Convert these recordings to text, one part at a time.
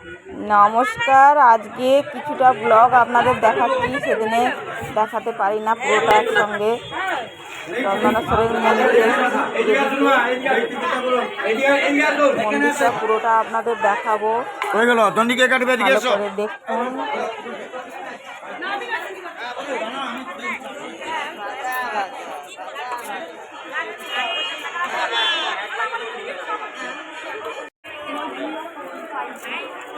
নমস্কার আজকে কিছুটা ব্লগ আপনাদের দেখাচ্ছি সেদিনে দেখাতে পারি না পুরোটা একসঙ্গে। চন্দনেশ্বরের মন্দিরে মন্দিরটা পুরোটা আপনাদের দেখাবো। হয়ে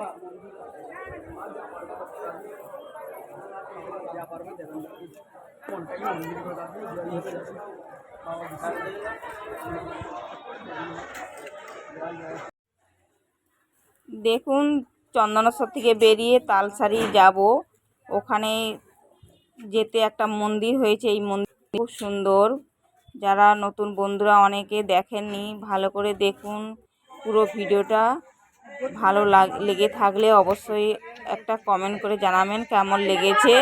দেখুন চন্দনেশ্বর থেকে বেরিয়ে তালসারি যাব। ওখানে যেতে একটা মন্দির হয়েছে। এই মন্দির খুব সুন্দর। যারা নতুন বন্ধুরা অনেকে দেখেননি, ভালো করে দেখুন পুরো ভিডিওটা। ভালো লাগ লেগে থাকলে অবশ্যই একটা কমেন্ট করে জানাবেন কেমন লেগেছে।